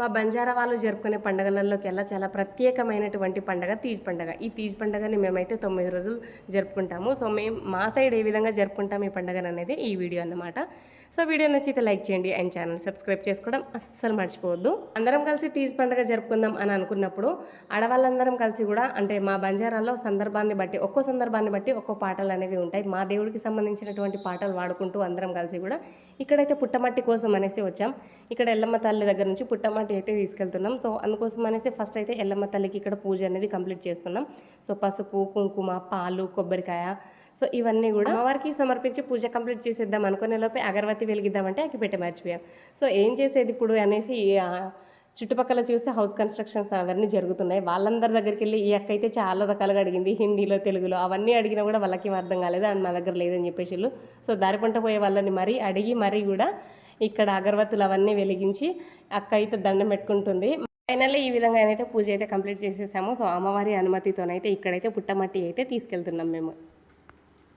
మా బంజారా వాళ్ళు జరుపుకునే పండుగలలోకి వెళ్ళా. చాలా ప్రత్యేకమైనటువంటి పండగ తీజ్ పండగ. ఈ తీజ్ పండగని మేమైతే తొమ్మిది రోజులు జరుపుకుంటాము. సో మేము మా సైడ్ ఏ విధంగా జరుపుకుంటాం ఈ పండుగను అనేది ఈ వీడియో అన్నమాట. సో వీడియో నచ్చితే లైక్ చేయండి అండ్ ఛానల్ సబ్స్క్రైబ్ చేసుకోవడం అస్సలు మర్చిపోవద్దు. అందరం కలిసి తీజ్ పండుగ జరుపుకుందాం అని అనుకున్నప్పుడు ఆడవాళ్ళందరం కలిసి కూడా అంటే మా బంజారాల్లో సందర్భాన్ని బట్టి ఒక్కో సందర్భాన్ని బట్టి ఒక్కో పాటలు అనేవి ఉంటాయి. మా దేవుడికి సంబంధించినటువంటి పాటలు వాడుకుంటూ అందరం కలిసి కూడా ఇక్కడైతే పుట్టమట్టి కోసం అనేసి వచ్చాం. ఇక్కడ ఎల్లమ్మ తల్లి దగ్గర నుంచి పుట్టమట్టి అయితే తీసుకెళ్తున్నాం. సో అందుకోసం అనేసి ఫస్ట్ అయితే ఎల్లమ్మ తల్లికి ఇక్కడ పూజ అనేది కంప్లీట్ చేస్తున్నాం. సో పసుపు కుంకుమ పాలు కొబ్బరికాయ సో ఇవన్నీ కూడా వారికి సమర్పించి పూజ కంప్లీట్ చేసేద్దాం అనుకునే లోపే అగరబత్తి వెలిగిద్దామంటే అగ్గిపెట్టె మర్చిపోయాం. సో ఏం చేసేది ఇప్పుడు అనేసి చుట్టుపక్కల చూస్తే హౌస్ కన్స్ట్రక్షన్స్ అవన్నీ జరుగుతున్నాయి. వాళ్ళందరి దగ్గరికి వెళ్ళి ఈ అక్క అయితే చాలా రకాలుగా అడిగింది. హిందీలో తెలుగులో అవన్నీ అడిగినా కూడా వాళ్ళకి అర్థం కాలేదు. అండ్ మా దగ్గర లేదని చెప్పేసి సో దారి పంట పోయే వాళ్ళని మరీ అడిగి మరీ కూడా ఇక్కడ అగరబత్తులు అవన్నీ వెలిగించి అక్క అయితే దండం పెట్టుకుంటుంది. ఫైనల్లీ ఈ విధంగా అయితే పూజ అయితే కంప్లీట్ చేసేసాము. సో అమ్మవారి అనుమతితోనైతే ఇక్కడైతే పుట్టమట్టి అయితే తీసుకెళ్తున్నాం మేము.